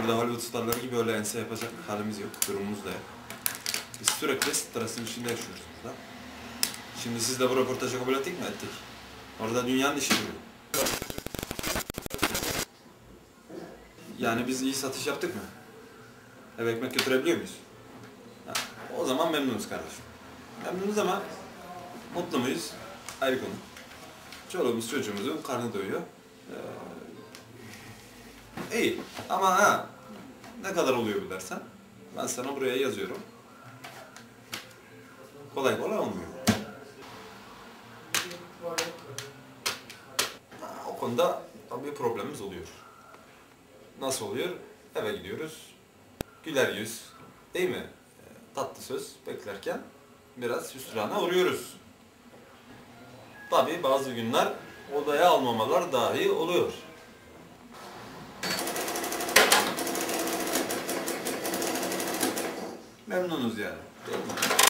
Burada Hollywood starları gibi öyle ense yapacak halimiz yok, durumumuz da yok. Biz sürekli stresin içinde yaşıyoruz burada. Şimdi siz de bu röportajı kabul ettik mi? Ettik. Orada dünyanın işi bu. Yani biz iyi satış yaptık mı? Eve ekmek götürebiliyor muyuz? Ha, o zaman memnunuz kardeşim. Memnunuz ama mutlu muyuz? Ayrı konu. Çoluğumuz çocuğumuzun karnı doyuyor. Ee, iyi ama ha ne kadar oluyor bu dersen ben sana buraya yazıyorum. Kolay kolay olmuyor. Ha, o konuda tabii problemimiz oluyor. Nasıl oluyor? Eve gidiyoruz. Güler yüz. Değil mi? Ee, Tatlı söz beklerken biraz hüsrana uğruyoruz. Tabii bazı günler odaya almamalar dahi oluyor. Memnunuz yani.